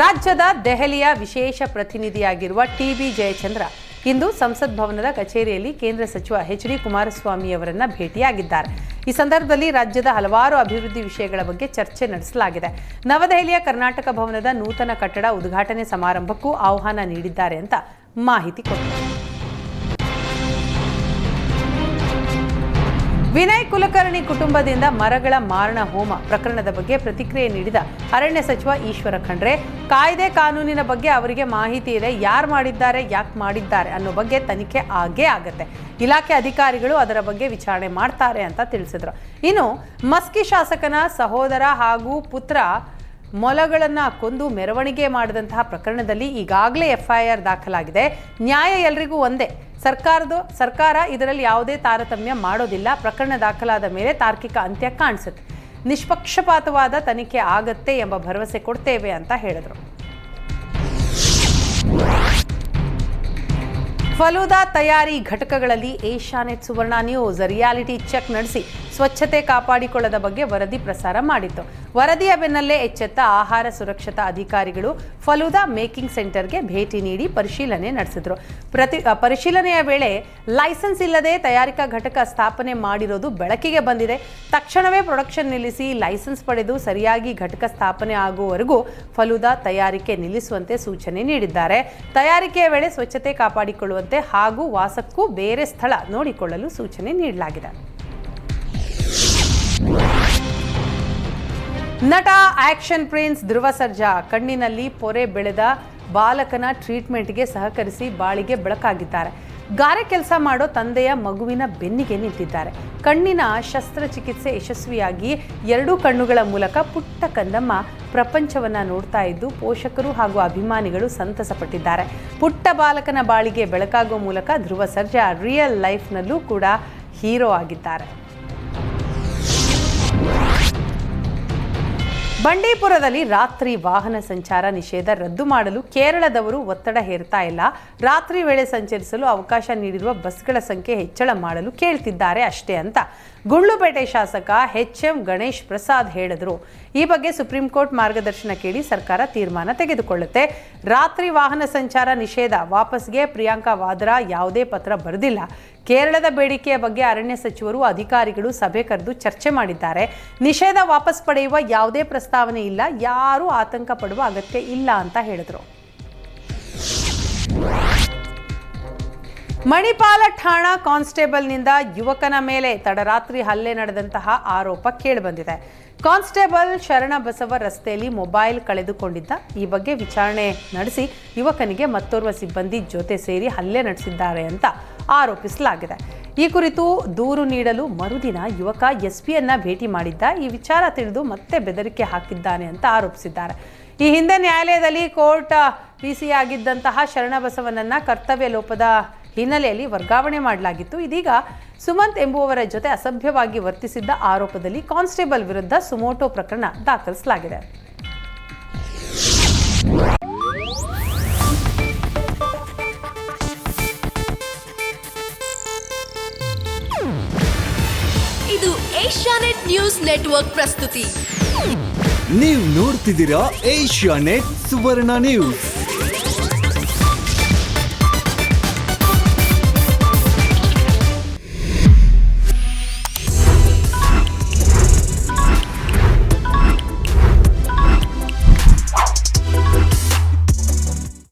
ರಾಜ್ಯದ ದೆಹಲಿಯ ವಿಶೇಷ ಪ್ರತಿನಿಧಿಯಾಗಿರುವ ಟಿ ಬಿ ಜಯಚಂದ್ರ ಇಂದು ಸಂಸತ್ ಭವನದ ಕಚೇರಿಯಲ್ಲಿ ಕೇಂದ್ರ ಸಚಿವ ಎಚ್ ಡಿ ಕುಮಾರಸ್ವಾಮಿ ಅವರನ್ನ ಭೇಟಿಯಾಗಿದ್ದಾರೆ. ಈ ಸಂದರ್ಭದಲ್ಲಿ ರಾಜ್ಯದ ಹಲವಾರು ಅಭಿವೃದ್ಧಿ ವಿಷಯಗಳ ಬಗ್ಗೆ ಚರ್ಚೆ ನಡೆಸಲಾಗಿದೆ. ನವದೆಹಲಿಯ ಕರ್ನಾಟಕ ಭವನದ ನೂತನ ಕಟ್ಟಡ ಉದ್ಘಾಟನೆ ಸಮಾರಂಭಕ್ಕೂ ಆಹ್ವಾನ ನೀಡಿದ್ದಾರೆ ಅಂತ ಮಾಹಿತಿ ಕೊಟ್ಟರು ವಿನಯ್ ಕುಲಕರ್ಣಿ ಕುಟುಂಬದಿಂದ ಮರಗಳ ಮಾರಣ ಹೋಮ ಪ್ರಕರಣದ ಬಗ್ಗೆ ಪ್ರತಿಕ್ರಿಯೆ ನೀಡಿದ ಅರಣ್ಯ ಸಚಿವ ಈಶ್ವರ ಖಂಡ್ರೆ, ಕಾಯ್ದೆ ಕಾನೂನಿನ ಬಗ್ಗೆ ಅವರಿಗೆ ಮಾಹಿತಿ ಇದೆ, ಯಾರು ಮಾಡಿದ್ದಾರೆ, ಯಾಕೆ ಮಾಡಿದ್ದಾರೆ ಅನ್ನೋ ಬಗ್ಗೆ ತನಿಖೆ ಆಗೇ ಆಗತ್ತೆ. ಇಲಾಖೆ ಅಧಿಕಾರಿಗಳು ಅದರ ಬಗ್ಗೆ ವಿಚಾರಣೆ ಮಾಡ್ತಾರೆ ಅಂತ ತಿಳಿಸಿದ್ರು. ಇನ್ನು ಮಸ್ಕಿ ಶಾಸಕನ ಸಹೋದರ ಹಾಗೂ ಪುತ್ರ ಮೊಲಗಳನ್ನು ಕೊಂದು ಮೆರವಣಿಗೆ ಮಾಡಿದಂತಹ ಪ್ರಕರಣದಲ್ಲಿ ಈಗಾಗಲೇ ಎಫ್ಐಆರ್ ದಾಖಲಾಗಿದೆ. ನ್ಯಾಯ ಎಲ್ರಿಗೂ ಒಂದೇ. ಸರ್ಕಾರದ, ಸರ್ಕಾರ ಇದರಲ್ಲಿ ಯಾವುದೇ ತಾರತಮ್ಯ ಮಾಡೋದಿಲ್ಲ. ಪ್ರಕರಣ ದಾಖಲಾದ ಮೇಲೆ ತಾರ್ಕಿಕ ಅಂತ್ಯ ಕಾಣಿಸುತ್ತೆ. ನಿಷ್ಪಕ್ಷಪಾತವಾದ ತನಿಖೆ ಆಗತ್ತೆ ಎಂಬ ಭರವಸೆ ಕೊಡ್ತೇವೆ ಅಂತ ಹೇಳಿದರು. ಫಲೂದಾ ತಯಾರಿ ಘಟಕಗಳಲ್ಲಿ Asianet Suvarna news reality check ನಡೆಸಿ ಸ್ವಚ್ಛತೆ ಕಾಪಾಡಿಕೊಳ್ಳದ ಬಗ್ಗೆ ವರದಿ ಪ್ರಸಾರ ಮಾಡಿತ್ತು. ವರದಿಯ ಬೆನ್ನಲ್ಲೇ ಎಚ್ಚೆತ್ತ ಆಹಾರ ಸುರಕ್ಷತಾ ಅಧಿಕಾರಿಗಳು ಫಲೂದಾ ಮೇಕಿಂಗ್ ಸೆಂಟರ್ಗೆ ಭೇಟಿ ನೀಡಿ ಪರಿಶೀಲನೆ ನಡೆಸಿದರು. ಪ್ರತಿ ಪರಿಶೀಲನೆಯ ವೇಳೆ ಲೈಸೆನ್ಸ್ ಇಲ್ಲದೆ ತಯಾರಿಕಾ ಘಟಕ ಸ್ಥಾಪನೆ ಮಾಡಿರೋದು ಬೆಳಕಿಗೆ ಬಂದಿದೆ. ತಕ್ಷಣವೇ ಪ್ರೊಡಕ್ಷನ್ ನಿಲ್ಲಿಸಿ ಲೈಸೆನ್ಸ್ ಪಡೆದು ಸರಿಯಾಗಿ ಘಟಕ ಸ್ಥಾಪನೆ ಆಗುವವರೆಗೂ ಫಲೂದಾ ತಯಾರಿಕೆ ನಿಲ್ಲಿಸುವಂತೆ ಸೂಚನೆ ನೀಡಿದ್ದಾರೆ. ತಯಾರಿಕೆಯ ವೇಳೆ ಸ್ವಚ್ಛತೆ ಕಾಪಾಡಿಕೊಳ್ಳುವಂತೆ ಹಾಗೂ ವಾಸಕ್ಕೂ ಬೇರೆ ಸ್ಥಳ ನೋಡಿಕೊಳ್ಳಲು ಸೂಚನೆ ನೀಡಲಾಗಿದೆ. ನಟ ಆಕ್ಷನ್ ಪ್ರಿನ್ಸ್ ಧ್ರುವ ಸರ್ಜಾ ಕಣ್ಣಿನಲ್ಲಿ ಪೊರೆ ಬೆಳೆದ ಬಾಲಕನ ಟ್ರೀಟ್ಮೆಂಟ್ಗೆ ಸಹಕರಿಸಿ ಬಾಳಿಗೆ ಬೆಳಕಾಗಿದ್ದಾರೆ. ಗಾರೆ ಕೆಲಸ ಮಾಡೋ ತಂದೆಯ ಮಗುವಿನ ಬೆನ್ನಿಗೆ ನಿಂತಿದ್ದಾರೆ. ಕಣ್ಣಿನ ಶಸ್ತ್ರಚಿಕಿತ್ಸೆ ಯಶಸ್ವಿಯಾಗಿ ಎರಡೂ ಕಣ್ಣುಗಳ ಮೂಲಕ ಪುಟ್ಟ ಕಂದಮ್ಮ ಪ್ರಪಂಚವನ್ನ ನೋಡ್ತಾ ಇದ್ದು, ಪೋಷಕರು ಹಾಗೂ ಅಭಿಮಾನಿಗಳು ಸಂತಸಪಟ್ಟಿದ್ದಾರೆ. ಪುಟ್ಟ ಬಾಲಕನ ಬಾಳಿಗೆ ಬೆಳಕಾಗುವ ಮೂಲಕ ಧ್ರುವ ಸರ್ಜಾ ರಿಯಲ್ ಲೈಫ್ನಲ್ಲೂ ಕೂಡ ಹೀರೋ ಆಗಿದ್ದಾರೆ. ಬಂಡೀಪುರದಲ್ಲಿ ರಾತ್ರಿ ವಾಹನ ಸಂಚಾರ ನಿಷೇಧ ರದ್ದು ಮಾಡಲು ಕೇರಳದವರು ಒತ್ತಡ ಹೇರ್ತಾ ಇಲ್ಲ. ರಾತ್ರಿ ವೇಳೆ ಸಂಚರಿಸಲು ಅವಕಾಶ ನೀಡಿರುವ ಬಸ್ಗಳ ಸಂಖ್ಯೆ ಹೆಚ್ಚಳ ಮಾಡಲು ಕೇಳ್ತಿದ್ದಾರೆ ಅಷ್ಟೇ ಅಂತ ಗುಳ್ಳುಪೇಟೆ ಶಾಸಕ ಎಚ್ ಎಂ ಗಣೇಶ್ ಪ್ರಸಾದ್ ಹೇಳಿದರು. ಈ ಬಗ್ಗೆ ಸುಪ್ರೀಂ ಕೋರ್ಟ್ ಮಾರ್ಗದರ್ಶನ ಕೇಳಿ ಸರ್ಕಾರ ತೀರ್ಮಾನ ತೆಗೆದುಕೊಳ್ಳುತ್ತೆ. ರಾತ್ರಿ ವಾಹನ ಸಂಚಾರ ನಿಷೇಧ ವಾಪಸ್ಗೆ ಪ್ರಿಯಾಂಕಾ ವಾದ್ರಾ ಯಾವುದೇ ಪತ್ರ ಬರೆದಿಲ್ಲ. ಕೇರಳದ ಬೇಡಿಕೆಯ ಬಗ್ಗೆ ಅರಣ್ಯ ಸಚಿವರು, ಅಧಿಕಾರಿಗಳು ಸಭೆ ಕರೆದು ಚರ್ಚೆ ಮಾಡಿದ್ದಾರೆ. ನಿಷೇಧ ವಾಪಸ್ ಪಡೆಯುವ ಯಾವುದೇ ಪ್ರಸ್ತಾವನೆ ಇಲ್ಲ. ಯಾರೂ ಆತಂಕ ಪಡುವ ಅಗತ್ಯ ಇಲ್ಲ ಅಂತ ಹೇಳಿದರು. ಮಣಿಪಾಲ ಠಾಣಾ ಕಾನ್ಸ್ಟೇಬಲ್ನಿಂದ ಯುವಕನ ಮೇಲೆ ತಡರಾತ್ರಿ ಹಲ್ಲೆ ನಡೆದಂತಹ ಆರೋಪ ಕೇಳಿಬಂದಿದೆ. ಕಾನ್ಸ್ಟೇಬಲ್ ಶರಣ ಬಸವ ರಸ್ತೆಯಲ್ಲಿ ಮೊಬೈಲ್ ಕಳೆದುಕೊಂಡಿದ್ದ. ಈ ಬಗ್ಗೆ ವಿಚಾರಣೆ ನಡೆಸಿ ಯುವಕನಿಗೆ ಮತ್ತೋರ್ವ ಸಿಬ್ಬಂದಿ ಜೊತೆ ಸೇರಿ ಹಲ್ಲೆ ನಡೆಸಿದ್ದಾರೆ ಅಂತ ಆರೋಪಿಸಲಾಗಿದೆ. ಈ ಕುರಿತು ದೂರು ನೀಡಲು ಮರುದಿನ ಯುವಕ ಎಸ್ಪಿಯನ್ನ ಭೇಟಿ ಮಾಡಿದ್ದ. ಈ ವಿಚಾರ ತಿಳಿದು ಮತ್ತೆ ಬೆದರಿಕೆ ಹಾಕಿದ್ದಾನೆ ಅಂತ ಆರೋಪಿಸಿದ್ದಾರೆ. ಈ ಹಿಂದೆ ನ್ಯಾಯಾಲಯದಲ್ಲಿ ಕೋರ್ಟ್ ಪಿಸಿ ಆಗಿದ್ದಂತಹ ಶರಣಬಸವನನ್ನ ಕರ್ತವ್ಯ ಲೋಪದ ಹಿನ್ನೆಲೆಯಲ್ಲಿ ವರ್ಗಾವಣೆ ಮಾಡಲಾಗಿತ್ತು. ಇದೀಗ ಸುಮಂತ್ ಎಂಬುವವರ ಜೊತೆ ಅಸಭ್ಯವಾಗಿ ವರ್ತಿಸಿದ್ದ ಆರೋಪದಲ್ಲಿ ಕಾನ್ಸ್ಟೇಬಲ್ ವಿರುದ್ಧ ಸುಮೋಟೋ ಪ್ರಕರಣ ದಾಖಲಿಸಲಾಗಿದೆ. ಇದು ಏಷ್ಯಾನೆಟ್ ನ್ಯೂಸ್ ನೆಟ್ವರ್ಕ್ ಪ್ರಸ್ತುತಿ. ನೀವು ನೋಡ್ತಿದ್ದೀರಾ ಏಷ್ಯಾ ನೆಟ್ ಸುವರ್ಣ ನ್ಯೂಸ್.